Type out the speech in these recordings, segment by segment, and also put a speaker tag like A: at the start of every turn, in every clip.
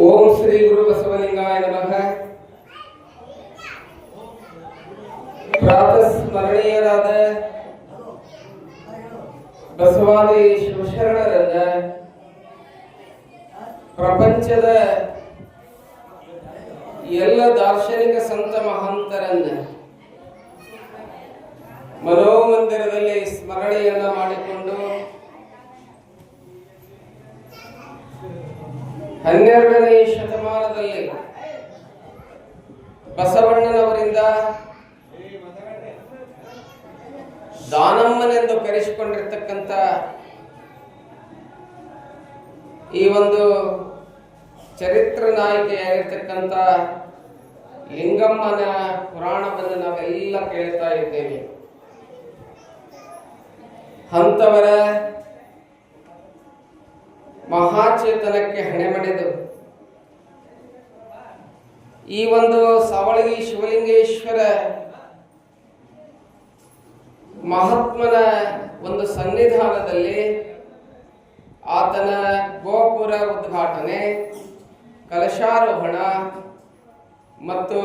A: ಓಂ ಶ್ರೀ ಗುರು ಬಸವಲಿಂಗಾಯ ನಮಃ ಪ್ರಾತಃ ಸ್ಮರಣೀಯರಾದ ಬಸವಾದಿ ಶಿವಶರಣರನ್ನ ಪ್ರಪಂಚದ ಎಲ್ಲ ದಾರ್ಶನಿಕ ಸಂತ ಮಹಾಂತರನ್ನ ಮನೋಮಂದಿರದಲ್ಲಿ ಸ್ಮರಣೆಯನ್ನ ಮಾಡಿಕೊಂಡು ಹನ್ನೆರಡನೇ ಶತಮಾನದಲ್ಲಿ ಬಸವಣ್ಣನವರಿಂದ ದಾನಮ್ಮನೆಂದು ಕರೆಸಿಕೊಂಡಿರ್ತಕ್ಕಂಥ ಈ ಒಂದು ಚರಿತ್ರ ನಾಯಕಿಯಾಗಿರ್ತಕ್ಕಂಥ ಲಿಂಗಮ್ಮನ ಪುರಾಣವನ್ನು ನಾವೆಲ್ಲ ಕೇಳ್ತಾ ಇದ್ದೇವೆ. ಅಂಥವರ ಮಹಾಚೇತನಕ್ಕೆ ಹಣೆ ಮಾಡಿದ್ದು ಈ ಒಂದು ಸವಳಗಿ ಶಿವಲಿಂಗೇಶ್ವರ ಮಹಾತ್ಮನ ಒಂದು ಸನ್ನಿಧಾನದಲ್ಲಿ ಆತನ ಗೋಪುರ ಉದ್ಘಾಟನೆ, ಕಲಶಾರೋಹಣ ಮತ್ತು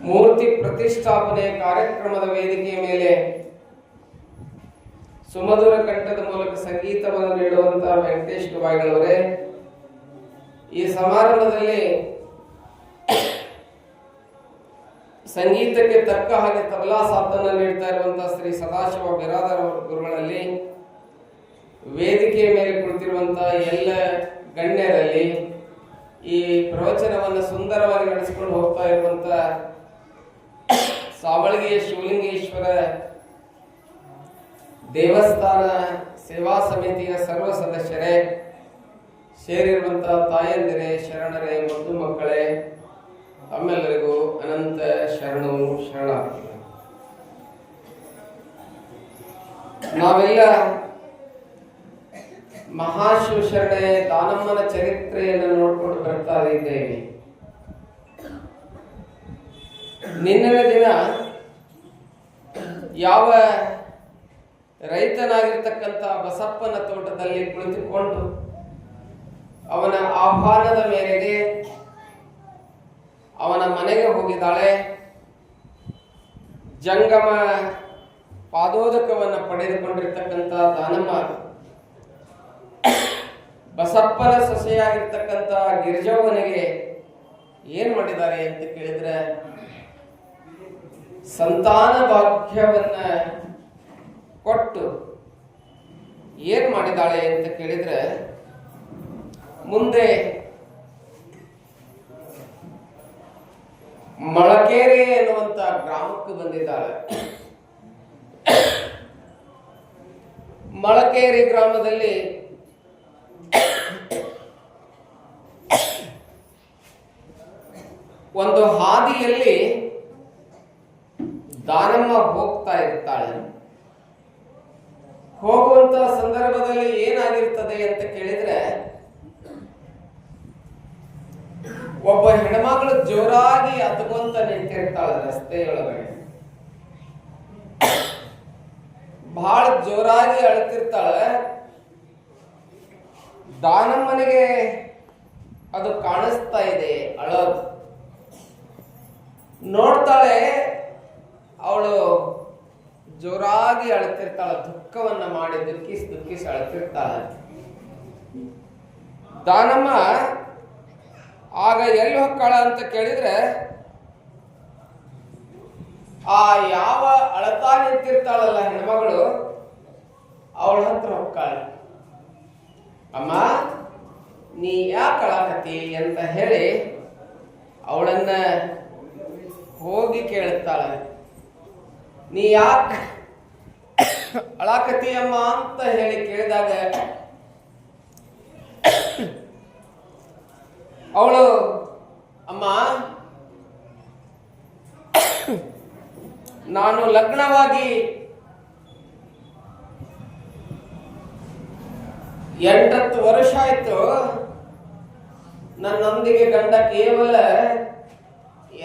A: ಮೂರ್ತಿ ಪ್ರತಿಷ್ಠಾಪನೆ ಕಾರ್ಯಕ್ರಮದ ವೇದಿಕೆಯ ಮೇಲೆ ಸುಮಧುರ ಕಂಠದ ಮೂಲಕ ಸಂಗೀತವನ್ನು ನೀಡುವಂತಹ ವೆಂಕಟೇಶ್ ಗವಾಯಿಗಳವರೇ ಈ ಸಮಾರಂಭದಲ್ಲಿ ಸಂಗೀತಕ್ಕೆ ತಕ್ಕ ಹಾಗೆ ತಬಲಾ ಸಾಧನ ನೀಡ್ತಾ ಇರುವಂತಹ ಶ್ರೀ ಸದಾಶಿವ ಬಿರಾದರ್ ಗುರುಗಳಲ್ಲಿ, ವೇದಿಕೆಯ ಮೇಲೆ ಕುಳಿತಿರುವಂತಹ ಎಲ್ಲ ಗಣ್ಯರಲ್ಲಿ ಈ ಪ್ರವಚನವನ್ನು ಸುಂದರವಾಗಿ ನಡೆಸಿಕೊಂಡು ಹೋಗ್ತಾ ಇರುವಂತ ಸಾವಳಗಿಯ ಶಿವಲಿಂಗೇಶ್ವರ ದೇವಸ್ಥಾನ, ಸೇವಾ ಸಮಿತಿಯ ಸರ್ವ ಸದಸ್ಯರೇ, ಸೇರಿರುವಂತಹ ತಾಯಂದಿರೇ, ಶರಣರೇ ಮತ್ತು ಮಕ್ಕಳೇ, ತಮ್ಮೆಲ್ಲರಿಗೂ ಅನಂತ ಶರಣು ಶರಣ ನಾವೆಲ್ಲ ಮಹಾಶಿವಶರಣೆ ದಾನಮ್ಮನ ಚರಿತ್ರೆಯನ್ನು ನೋಡ್ಕೊಂಡು ಬರ್ತಾ ಇದ್ದೇವೆ. ನಿನ್ನೆ ದಿನ ಯಾವ ರೈತನಾಗಿರ್ತಕ್ಕಂಥ ಬಸಪ್ಪನ ತೋಟದಲ್ಲಿ ಕುಳಿತುಕೊಂಡು ಅವನ ಆಹ್ವಾನದ ಮೇರೆಗೆ ಅವನ ಮನೆಗೆ ಹೋಗಿದ್ದಾಳೆ. ಜಂಗಮ ಪಾದೋದಕವನ್ನು ಪಡೆದುಕೊಂಡಿರ್ತಕ್ಕಂಥ ದಾನಮ್ಮ ಬಸಪ್ಪನ ಸೊಸೆಯಾಗಿರ್ತಕ್ಕಂಥ ಗಿರಿಜವ್ವನಿಗೆ ಏನ್ ಮಾಡಿದ್ದಾರೆ ಅಂತ ಕೇಳಿದ್ರೆ, ಸಂತಾನ ಭಾಗ್ಯವನ್ನ ಕೊಟ್ಟು ಏನು ಮಾಡಿದ್ದಾಳೆ ಅಂತ ಕೇಳಿದ್ರೆ, ಮುಂದೆ ಮಳಕೇರಿ ಎನ್ನುವಂಥ ಗ್ರಾಮಕ್ಕೆ ಬಂದಿದ್ದಾಳೆ. ಮಳಕೇರಿ ಗ್ರಾಮದಲ್ಲಿ ಒಂದು ಹಾದಿಯಲ್ಲಿ ದಾನಮ್ಮ ಹೋಗ್ತಾ ಇರ್ತಾಳೆ. ಹೋಗುವಂತ ಸಂದರ್ಭದಲ್ಲಿ ಏನಾಗಿರ್ತದೆ ಅಂತ ಕೇಳಿದ್ರೆ, ಒಬ್ಬ ಹೆಣ್ಮಗಳು ಜೋರಾಗಿ ಅತ್ಕೊಂತ ನಿಂತಿರ್ತಾಳೆ ರಸ್ತೆಯೊಳಗಡೆ ಬಹಳ ಜೋರಾಗಿ ಅಳ್ತಿರ್ತಾಳೆ. ದಾನಮ್ಮನಿಗೆ ಅದು ಕಾಣಿಸ್ತಾ ಇದೆ, ಅಳೋದು. ನೋಡ್ತಾಳೆ, ಅವಳು ಜೋರಾಗಿ ಅಳತಿರ್ತಾಳ, ದುಃಖವನ್ನ ಮಾಡಿ ದುಃಖಿಸಿ ದುಃಖಿಸಿ ಅಳತಿರ್ತಾಳ ದಾನಮ್ಮ, ಆಗ ಎಲ್ಲಿ ಹೊಕ್ಕಾಳ ಅಂತ ಕೇಳಿದ್ರೆ, ಆ ಯಾವ ಅಳತಾ ನಿಂತಿರ್ತಾಳಲ್ಲ ಹೆಣ್ಮಗಳು, ಅವಳ ಹತ್ರ ಹೊಕ್ಕಾಳ. ಅಮ್ಮ, ನೀ ಯಾಕೆ ಅಳಕತಿ ಅಂತ ಹೇಳಿ ಅವಳನ್ನ ಹೋಗಿ ಕೇಳುತ್ತಾಳೆ ನೀ ಯಾಕೆ ಅಳಾಕತಿ ಅಮ್ಮ ಅಂತ ಹೇಳಿ ಕೇಳಿದಾಗ, ಅವಳು, ಅಮ್ಮ, ನಾನು ಲಗ್ನವಾಗಿ ಎಂಟತ್ತು ವರ್ಷ ಆಯ್ತು. ನನ್ನೊಂದಿಗೆ ಗಂಡ ಕೇವಲ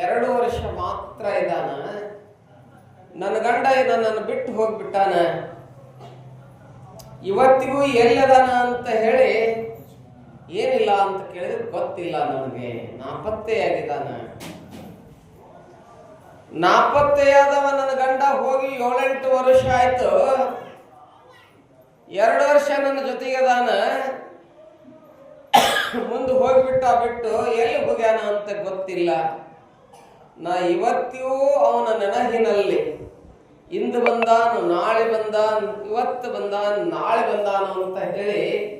A: ಎರಡು ವರ್ಷ ಮಾತ್ರ ಇದ್ದಾನ. ನನ್ನ ಗಂಡ ನನ್ನನ್ನು ಬಿಟ್ಟು ಹೋಗ್ಬಿಟ್ಟಾನ. ಇವತ್ತಿಗೂ ಎಲ್ಲದಾನ ಅಂತ ಹೇಳಿ ಏನಿಲ್ಲ ಅಂತ ಕೇಳಿದ್ರೆ ಗೊತ್ತಿಲ್ಲ ನನಗೆ. ನಾಪತ್ತೆಯಾಗಿದ್ದಾನ. ನಾಪತ್ತೆಯಾದವ ನನ್ನ ಗಂಡ ಹೋಗಿ ಏಳೆಂಟು ವರ್ಷ ಆಯ್ತು. ಎರಡು ವರ್ಷ ನನ್ನ ಜೊತೆಗದಾನ ಮುಂದೆ ಹೋಗ್ಬಿಟ್ಟ ಬಿಟ್ಟು ಎಲ್ಲಿ ಹೋಗ್ಯಾನ ಅಂತ ಗೊತ್ತಿಲ್ಲ. ನಾ ಇವತ್ತಿಯೂ ಅವನ ನೆನಹಿನಲ್ಲಿ. ಇಂದು ಬಂದಾನು, ನಾಳೆ ಬಂದಾನ್, ಇವತ್ತು ಬಂದಾನ್, ನಾಳೆ ಬಂದಾನು ಅಂತ ಹೇಳಿ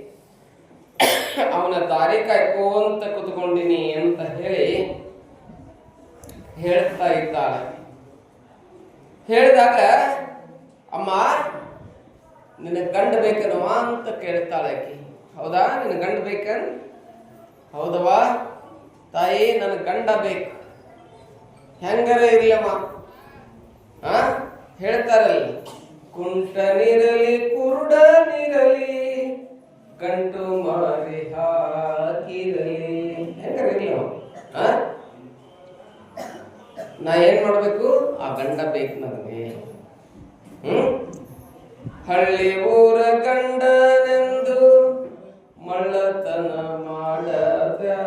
A: ಅವನ ದಾರಿ ಕಾಯ್ಕೋಂತ ಕುತ್ಕೊಂಡಿನಿ ಅಂತ ಹೇಳಿ ಹೇಳ್ತಾ ಇದ್ದಾಳೆ. ಹೇಳಿದಾಗ, ಅಮ್ಮ ನಿನ್ನ ಗಂಡ ಬೇಕನವ ಅಂತ ಕೇಳ್ತಾಳೆ ಆಕಿ. ಹೌದಾ ನಿನ್ನ ಗಂಡ ಬೇಕನ್? ಹೌದವಾ ತಾಯಿ ನನ್ನ ಗಂಡ ಬೇಕು. ಹೆಂಗರ ಇರ್ಲಮ್ಮ? ಆ? ಹೇಳ್ತಾರಲ್ಲ ಕುಂಟನಿರಲಿ ಕುರುಡನಿರಲಿ ಗಂಟು ಮಾರಿ ಹಾಕಿರಲಿ. ಹೆಂಗಿರಲಿ ನಾ ಏನ್ ಮಾಡ್ಬೇಕು? ಆ ಗಂಡ ಬೇಕು ನನಗೆ. ಹ್ಮ್? ಹಳ್ಳಿ ಊರ ಗಂಡನೆಂದು ಮಳ್ಳತನ ಮಾಡಬೇಡ.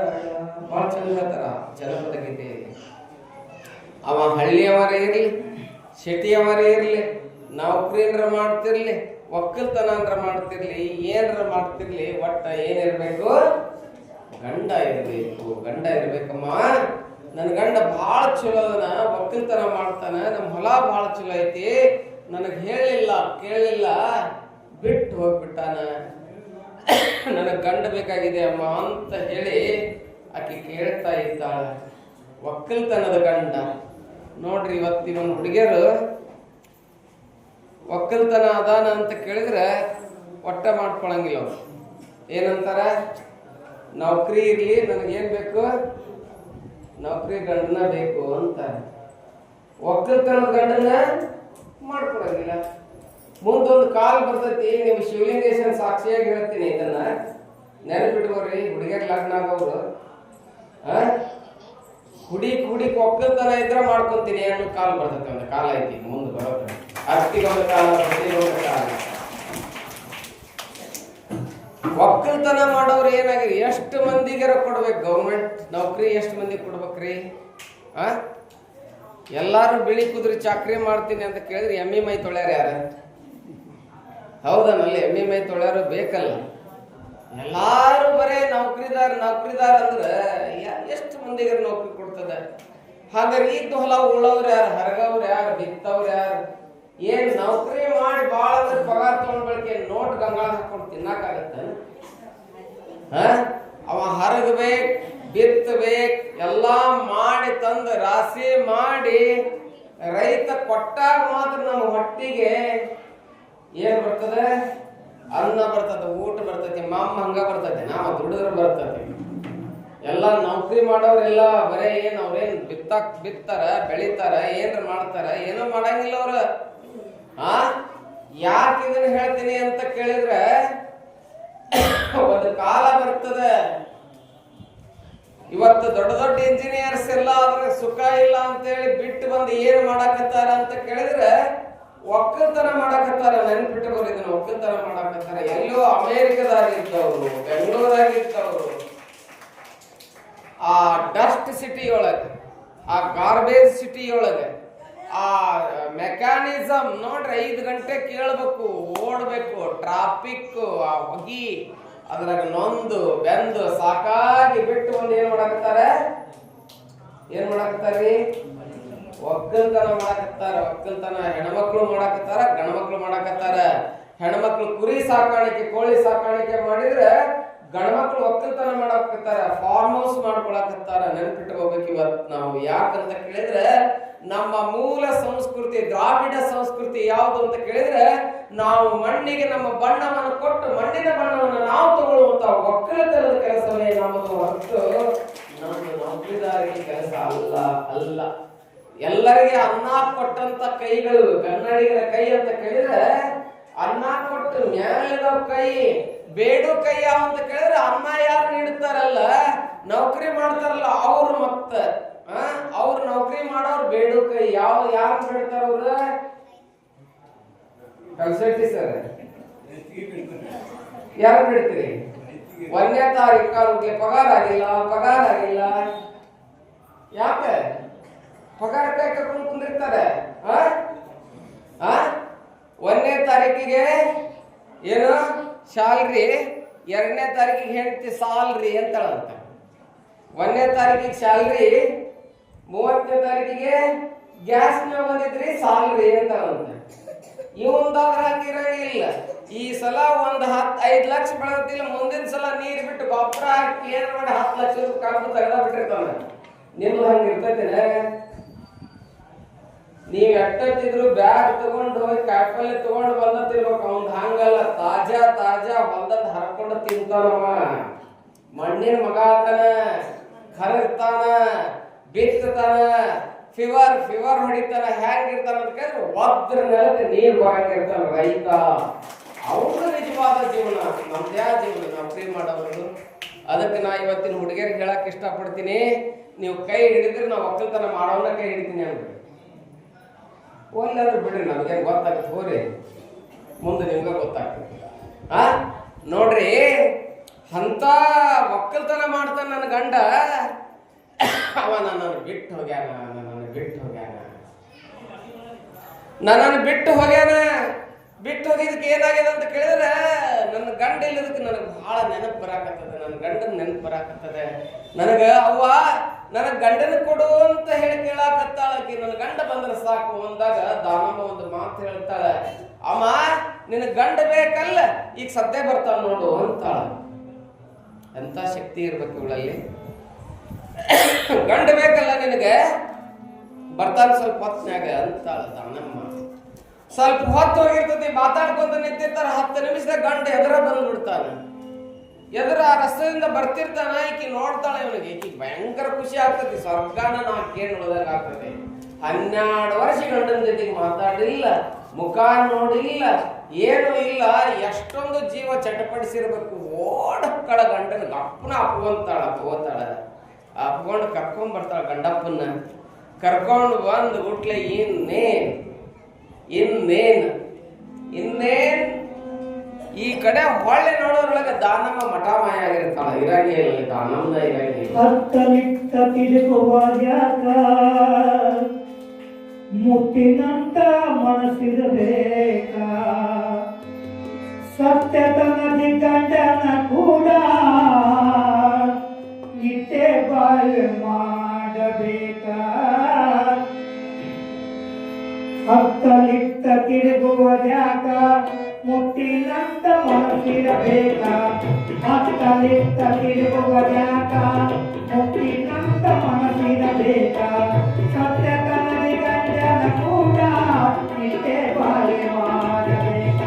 A: ಬಹಳ ಚಂದ ಹೇಳ್ತಾರ ಜನಪದ ಗೀತೆಯಲ್ಲಿ. ಅವ ಹಳ್ಳಿಯವರೇ ಇರ್ಲಿ. ಸಿಟಿಯವರೇ ಇರಲಿ ನೌಕರಿನ್ರ ಮಾಡ್ತಿರ್ಲಿ ಒಕ್ಕಲ್ತನ ಮಾಡ್ತಿರ್ಲಿ, ಏನ್ರ ಮಾಡ್ತಿರ್ಲಿ, ಒಟ್ಟ ಏನಿರ್ಬೇಕು? ಗಂಡ ಇರ್ಬೇಕು, ಗಂಡ ಇರ್ಬೇಕಮ್ಮ. ನನ್ನ ಗಂಡ ಭಾಳ ಚಲೋ ಅದನ, ಒಕ್ಕಲ್ತನ ಮಾಡ್ತಾನ ನಮ್ಮ ಹೊಲ ಭಾಳ ಚಲೋ ಐತಿ. ನನಗೆ ಹೇಳಿಲ್ಲ, ಕೇಳಿಲ್ಲ, ಬಿಟ್ಟು ಹೋಗ್ಬಿಟ್ಟಾನ. ನನಗೆ ಗಂಡ ಬೇಕಾಗಿದೆ ಅಮ್ಮ ಅಂತ ಹೇಳಿ ಆಕೆ ಕೇಳ್ತಾ ಇದ್ದಾಳ. ಒಕ್ಕಲ್ತನದ ಗಂಡ. ನೋಡ್ರಿ ಇವತ್ತಿನ ಹುಡುಗಿಯರು ಒಕ್ಕಲ್ತನ ಅದಾನ ಅಂತ ಕೇಳಿದ್ರೆ ಒಟ್ಟ ಮಾಡ್ಕೊಳಂಗಿಲ್ಲ ಅವ್ರು. ಏನಂತಾರ? ನೌಕರಿ ಇರ್ಲಿ, ನನಗೇನು ಬೇಕು? ನೌಕರಿ ಗಂಡನ ಬೇಕು ಅಂತಾರೆ. ಒಕ್ಕಲ್ತನದ ಗಂಡನ ಮಾಡ್ಕೊಳಂಗಿಲ್ಲ. ಮುಂದೊಂದು ಕಾಲ್ ಬರ್ತೈತಿ ನಿಮ್ಮ ಶಿವಲಿಂಗೇಶನ್ ಸಾಕ್ಷಿಯಾಗಿ ಹೇಳ್ತೀನಿ ಇದನ್ನ. ನೆನಪಿಟ್ಕೋರಿ ಹುಡುಗಿಯರ್ ಲಗ್ನ ಆಗೋರು ಆ? ಕುಡಿ ಕುಡಿ ತರ ಇದ್ರೆ ಮಾಡ್ಕೊಂತೀನಿ. ಅನ್ನೋ ಕಾಲ ಬರ್ತೈತೆ ಒಂದು ಕಾಲ ಐತಿ, ಮುಂದೆ ಅಷ್ಟಿ ಅತ್ತಿಗೊಂದು ಕಾಲ ಪ್ರತಿಗೊಂದು ಕಾಲ. ಒಕ್ಕಲ್ತನ ಮಾಡೋರು ಏನಾಗಿದೆ ಎಷ್ಟು ಮಂದಿಗಾರ ಕೊಡ್ಬೇಕು ಗೌರ್ಮೆಂಟ್ ನೌಕರಿ ಎಷ್ಟು ಮಂದಿ ಕೊಡ್ಬೇಕ್ರಿ? ಆ? ಎಲ್ಲಾರು ಬಿಳಿ ಕುದುರೆ ಚಾಕ್ರಿ ಮಾಡ್ತೀನಿ ಅಂತ ಕೇಳಿದ್ರೆ ಎಮ್ಮಿ ಮೈ ತೊಳ್ಯಾರ ಯಾರ? ಹೌದನಲ್ಲಿ, ಎಮ್ಮಿ ಮೈ ತೊಳ್ಯಾರು ಬೇಕಲ್ಲ. ಎಲ್ಲಾರು ಬರೇ ನೌಕರಿದಾರ ನೌಕರಿದಾರ ಅಂದ್ರೆ ಎಷ್ಟು ಮಂದಿಗೆ ನೌಕರಿ ಕೊಡ್ತದ. ಹಾಗಾದ್ರೆ ಈ ಹೊಲ ಉಳವ್ರ ಯಾರು? ಹರಗವ್ರ ಯಾರು? ಬಿತ್ತವ್ರ ಯಾರು? ಏನ್ ನೌಕರಿ ಮಾಡಿ ಬಾಳ ಪಗಾರ ತಗೊಂಡ್ ನೋಟ್ ಗಂಗಾಳ ಹಾಕೊಂಡು ತಿನ್ನಕಾಗತ್ತ? ಅವ ಹರಗಬೇಕು, ಬಿತ್ತಬೇಕು, ಎಲ್ಲಾ ಮಾಡಿ ತಂದ ರಾಶಿ ಮಾಡಿ ರೈತ ಕೊಟ್ಟಾಗ ಮಾತ್ರ ನಮ್ಮ ಹೊಟ್ಟಿಗೆ ಏನ್ ಬರ್ತದೆ? ಅನ್ನ ಬರ್ತದೆ, ಊಟ ಬರ್ತೈತಿ ಮಾಮ ಹಂಗ ಬರ್ತೈತಿ ನಾವ ದುಡಿದ್ರೆ ಬರ್ತೈತಿ ಎಲ್ಲ ನೌಕರಿ ಮಾಡೋರೆಲ್ಲ ಬರೇ ಏನ್ ಅವ್ರೇನ್ ಬಿತ್ತಾಕ್ ಬಿತ್ತಾರ, ಬೆಳಿತಾರ, ಏನ್ರ ಮಾಡ್ತಾರ, ಏನೂ ಮಾಡಂಗಿಲ್ಲ ಅವ್ರ. ಆ? ಯಾಕೆ ಇದನ್ನ ಹೇಳ್ತೀನಿ ಅಂತ ಕೇಳಿದ್ರೆ, ಒಂದು ಕಾಲ ಬರ್ತದೆ. ಇವತ್ತು ದೊಡ್ಡ ದೊಡ್ಡ ಇಂಜಿನಿಯರ್ಸ್ ಎಲ್ಲ ಅವ್ರಿಗೆ ಸುಖ ಇಲ್ಲ ಅಂತ ಹೇಳಿ ಬಿಟ್ಟು ಬಂದು ಏನ್ ಮಾಡಾಕತ್ತಾರ ಅಂತ ಕೇಳಿದ್ರೆ, ಒಕ್ಕಲ್ತನ ಮಾಡಾಕತ್ತಾರ ನೆನ್ಪಿಟ್ಟು ಬರೋದನ್ನ ಒಕ್ಕಲ್ತನ ಮಾಡಾಕತ್ತಾರ. ಎಲ್ಲೋ ಅಮೇರಿಕದಾಗಿದ್ದವ್ರು ಇದ್ದವರು ಬೆಂಗಳೂರಾಗ ಇದ್ದವರು ಆ ಡಸ್ಟ್ ಸಿಟಿ ಒಳಗೆ ಆ ಗಾರ್ಬೇಜ್ ಸಿಟಿ ಒಳಗೆ ಆ ಮೆಕ್ಯಾನಿಸಮ್ ನೋಡ್ರಿ ಐದು ಗಂಟೆ ಕೇಳಬೇಕು, ಓಡಬೇಕು ಟ್ರಾಫಿಕ್ ಆ ಹೊಗಿ, ಅದ್ರಾಗ ನೊಂದು, ಬೆಂದು ಸಾಕಾಗಿ ಬಿಟ್ಟು ಒಂದು ಏನ್ ಮಾಡಾಕತ್ತಾರೆ? ಏನ್ ಮಾಡಾಕತ್ತಾರ್ರಿ ಒಕ್ಕಲ್ತನ ಮಾಡಾಕತ್ತಾರ ಒಕ್ಕಲ್ತನ ಹೆಣ್ಮಕ್ಳು ಮಾಡಾಕತ್ತಾರ, ಗಂಡ್ಮಕ್ಳು ಮಾಡಾಕತ್ತಾರ. ಹೆಣ್ಮಕ್ಳು ಕುರಿ ಸಾಕಾಣಿಕೆ, ಕೋಳಿ ಸಾಕಾಣಿಕೆ ಮಾಡಿದ್ರೆ ಗಂಡ್ಮಕ್ಳು ಒಕ್ಕಲ್ತನ ಮಾಡಾಕತ್ತಾರ ಫಾರ್ಮ್ ಹೌಸ್ ಮಾಡ್ಕೊಳಕತ್ತಾರ ನೆನ್ಪಿಟ್ಕೋಬೇಕು ಇವತ್ತು ನಾವು. ಯಾಕಂತ ಕೇಳಿದ್ರೆ, ನಮ್ಮ ಮೂಲ ಸಂಸ್ಕೃತಿ, ದ್ರಾವಿಡ ಸಂಸ್ಕೃತಿ ಯಾವುದು ಅಂತ ಕೇಳಿದ್ರೆ, ನಾವು ಮಣ್ಣಿಗೆ ನಮ್ಮ ಬಣ್ಣವನ್ನು ಕೊಟ್ಟು ಮಣ್ಣಿನ ಬಣ್ಣವನ್ನು ನಾವು ತಗೊಳ್ಳುವಂತ ಒಕ್ಕಲತನದ ಕೆಲಸವೇ ನಮ್ಮದು ಹೊರತು ನಮ್ಮ ನೌಕರಿದಾರಿ ಕೆಲಸ ಅಲ್ಲ ಅಲ್ಲ. ಎಲ್ಲರಿಗೆ ಅನ್ನ ಕೊಟ್ಟಂತ ಕೈಗಳು, ಕನ್ನಡಿಗರ ಕೈ ಅಂತ ಕೇಳಿದ್ರೆ, ಅನ್ನ ಕೊಟ್ಟು ನ್ಯಾಯದ ಕೈ ಬೇಡು ಕೈ ಯಾವ ಅಂತ ಕೇಳಿದ್ರೆ ಅನ್ನ ಯಾರು ನೀಡ್ತಾರಲ್ಲ ನೌಕರಿ ಮಾಡ್ತಾರಲ್ಲ ಅವ್ರು ಮತ್ತ. ಅವ್ರು ನೌಕರಿ ಮಾಡೋರು ಬೇಡು ಕೈ. ಯಾವ, ಯಾರು ಬೇಡ್ತಾರ ಅವ್ರ? ಕನ್ಸಲ್ಟಿ ಸರ್. ಯಾರು ಬಿಡ್ತೀರಿ? ಒಂದನೇ ತಾರೀಕು ಕಾಲಕ್ಕೆ ಪಗಾರ ಆಗಿಲ್ಲ ಪಗಾರ ಆಗಿಲ್ಲ. ಯಾಕೆ? ಪಗಾರ ಕೈ ಕರ್ಕೊಂಡು ಕುಂದಿರ್ತಾರೆ? ಒಂದನೇ ತಾರೀಕಿಗೆ ಏನು? ಶಾಲ್ರಿ ಎರಡನೇ ತಾರೀಕಿಗೆ ಹೆಂಡತಿ ಸಾಲ್ರಿ ಅಂತಳಂತ. ಒಂದನೇ ತಾರೀಕಿಗೆ ಸ್ಯಾಲ್ರಿ ಮೂವತ್ತನೇ ತಾರೀಕಿಗೆ ಗ್ಯಾಸ್ನ ಬಂದಿದ್ರಿ ಸಾಲ್ರಿ ಅಂತಳಂತ. ಇವಂದಾದ್ರ ಹಾಕಿರಂಗಿಲ್ಲ ಈ ಸಲ ಒಂದ್ ಹತ್ ಐದ್ ಲಕ್ಷ ಬೆಳೆದಿಲ್ಲ, ಮುಂದಿನ ಸಲ ನೀರ್ ಬಿಟ್ಟು ಗೊಬ್ಬರ ಹಾಕಿ ಏನ್ ಮಾಡಿ ಹತ್ತು ಲಕ್ಷ ರೂಪಾಯಿ ತೆಗೆದ ನಿಮ್ದು ಹಂಗ ಇರ್ತೈತಿನ? ನೀವ್ ಎಟ್ಟತ್ತಿದ್ರು ಬ್ಯಾಗ್ ತಗೊಂಡು ಹೋಗಿ ಕಾಯಿಪಲ್ಲೆ ತಗೊಂಡು ಬಂದಿರ್ಬೇಕು ಅವ್ನ್ ಹಂಗಲ್ಲ. ತಾಜಾ ತಾಜಾ ಹೊಲ್ದದ್ ಹರ್ಕೊಂಡು ತಿಂತಾನವ. ಮಣ್ಣಿನ ಮಗ ಆತನ. ಕರಗ್ತಾನ. ಬಿತ್ತತಾನ. Fever fever ಹೊಡಿತಾನ. ಹ್ಯಾಂಗ್ ಇರ್ತಾನ ಅಂತ ಕೇಳಿದ್ರೆ ಒದ್ರ ನೆಲಕ್ಕೆ ನೀರ್ ಬರಂಗಿರ್ತಾನ ರೈತ. ಅವ್ರ ನಿಜವಾದ ಜೀವನ. ನಮ್ದ್ಯಾ ಜೀವನ? ನೌಕರಿ ಮಾಡೋದು ಅದಕ್ಕೆ ನಾ ಇವತ್ತಿನ ಹುಡುಗಿಯರಿಗೆ ಹೇಳಕ್ ಇಷ್ಟಪಡ್ತೀನಿ. ನೀವು ಕೈ ಹಿಡಿದ್ರೆ ನಾವು ಒಕ್ಕಲ್ತನ ಮಾಡೋನ ಕೈ ಹಿಡಿತೀನಿ ಅಂದ್ರಿ. ಒಲ್ಲಾದ್ರೂ ಬಿಡ್ರಿ ನಮ್ಗೇನು ಗೊತ್ತಾಗತ್ತೆ ಹೋರಿ ಮುಂದೆ ನಿಮ್ಗೆ ಗೊತ್ತಾಗ್ತದೆ. ಆ? ನೋಡ್ರಿ ಅಂತ ಒಕ್ಕಲ್ತನ ಮಾಡ್ತಾನೆ ನನ್ನ ಗಂಡ. ಅವ ನನ್ನನ್ನು ಬಿಟ್ಟು ಹೋಗ್ಯಾನ, ನನ್ನನ್ನು ಬಿಟ್ಟು ಹೋಗ್ಯಾನ. ನನ್ನನ್ನು ಬಿಟ್ಟು ಹೋಗ್ಯಾನ. ಬಿಟ್ಟು ಹೋಗಿದ್ದಕ್ಕೆ ಏನಾಗಿದೆ ಅಂತ ಕೇಳಿದ್ರೆ, ನನ್ನ ಗಂಡ ಇಲ್ಲದಕ್ಕೆ ನನಗೆ ಬಹಳ ನೆನಪು ಬರಾಕತ್ತದೆ. ನನ್ನ ಗಂಡನ ನೆನಪು ಬರಾಕತ್ತದೆ. ನನಗೆ ಅವ್ವ ನನ್ನ ಗಂಡನ ಕೊಡು ಅಂತ ಹೇಳಿ ಕೇಳಾಕತ್ತಾಳಕಿ ನನ್ನ ಗಂಡ ಬಂದ್ರೆ ಸಾಕು. ಅಂದಾಗ ದಾನಮ್ಮ ಒಂದು ಮಾತು ಹೇಳ್ತಾಳೆ. ಅಮ್ಮ, ನಿನ್ನ ಗಂಡ ಬೇಕಲ್ಲ, ಈಗ ಸದ್ಯ ಬರ್ತಾಳ ನೋಡು ಅಂತಾಳ. ಎಂತ ಶಕ್ತಿ ಇರ್ಬೇಕು ಇವಳಲ್ಲಿ? ಗಂಡ ಬೇಕಲ್ಲ ನಿನಗೆ? ಬರ್ತಾನ ಸ್ವಲ್ಪ ಹೊತ್ನ್ಯಾಗ ಅಂತಾಳ ದಾನಮ್ಮ. ಸ್ವಲ್ಪ ಹೊತ್ತು ಹೋಗಿರ್ತತಿ ಮಾತಾಡ್ಕೊಂತ ನಿಂತಿರ್ತಾರ ಹತ್ತು ನಿಮಿಷದ ಗಂಡ ಎದುರ ಬಂದ್ಬಿಡ್ತಾನೆ ಎದುರ ರಸ್ತೆಯಿಂದ ಬರ್ತಿರ್ತಾನ ಈಕಿ ನೋಡ್ತಾಳೆ ಇವನಿಗೆ ಈಕಿ ಭಯಂಕರ ಖುಷಿ ಆಗ್ತತಿ ಸ್ವರ್ಗಾನ ನಾ ಕೇಳಿ ಆಗ್ತದೆ. ಹನ್ನೆರಡು ವರ್ಷ ಗಂಡನ ಜೊತೆಗೆ ಮಾತಾಡಿಲ್ಲ ಮುಖ ನೋಡಿಲ್ಲ, ಏನು ಇಲ್ಲ, ಎಷ್ಟೊಂದು ಜೀವ ಚಟಪಡಿಸಿರ್ಬೇಕು ಓಡಕ್ಕಳ ಗಂಡನ, ಗಪ್ಪನ ಅಪ್ಕೊಂತಾಳ, ತಗೋತಾಳ. ಅಪ್ಕೊಂಡು ಕರ್ಕೊಂಡ್ ಬರ್ತಾಳ ಗಂಡಪ್ಪನ್ನ. ಕರ್ಕೊಂಡು ಬಂದು ಹುಟ್ಲೆ ಇನ್ನೇನ್ ಇನ್ನೇನ್ ಇನ್ನೇನ್ ಈ ಕಡೆ ಹೊಳ್ಳೆ ನೋಡೋದ್ರೊಳಗೆ ದಾನಮ್ಮ ಮಠಾಮಯ ಆಗಿರ್ತಾಳ ಇರಾಗಿ ದಾನಮ್ಮದ ಇರಾಗಿ
B: ಅತ್ತಲಿತ್ತ ತಿರುಗುವಾಗ ಮುಟ್ಟಿನಂತ ಮನಸ್ಸಿರಬೇಕ? ಸತ್ಯತನದಿ ಕಂಡನ ಕೂಡ ಮನಸ್ಸಿರಬೇಕ ಹತ್ತಲಿತ್ತ ತಿರುಗುವ ಜಾಗ ಮುತ್ತಿನಂತ ಮನಸ್ಸಿರಬೇಕ ಸತ್ಯತನದಿ ಗಂಡನ ಕೂಡ ನಿತ್ಯ ಬಾಳೆ ಮಾಡಬೇಕ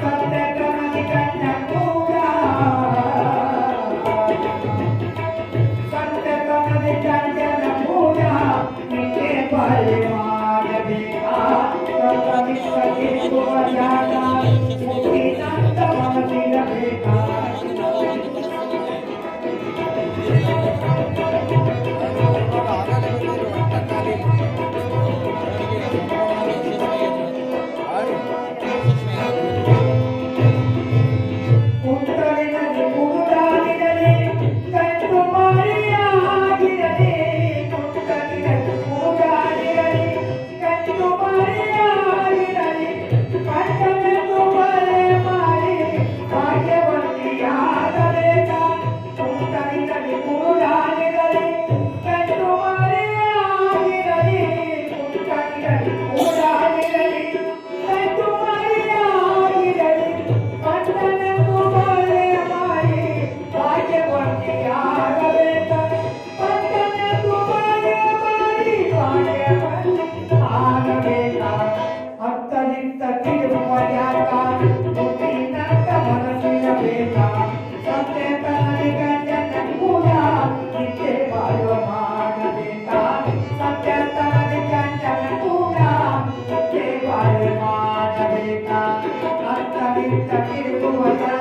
B: ಸತ್ಯತನದಿ ಗಂಡ ಕೂಡ ಸಂತತನದಿ ಗಂಡನ ಕೂಡ ನಿತ್ಯ ಬಾಳೆ ಮಾಡಬೇಕಾ Thank you.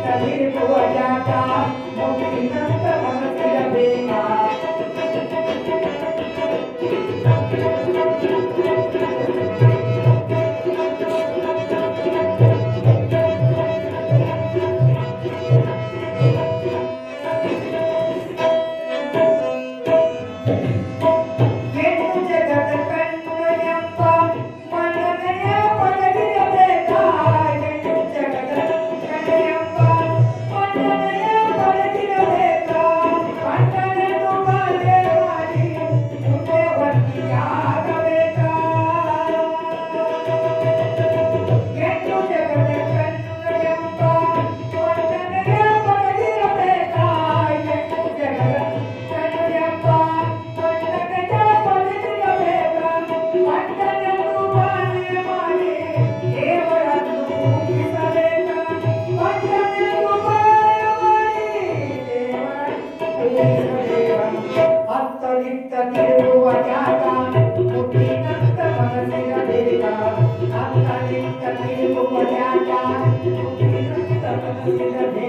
B: Thank you. ಮನಸ್ಸಿರಬೇಕ ಅತ್ತಲಿತ್ತ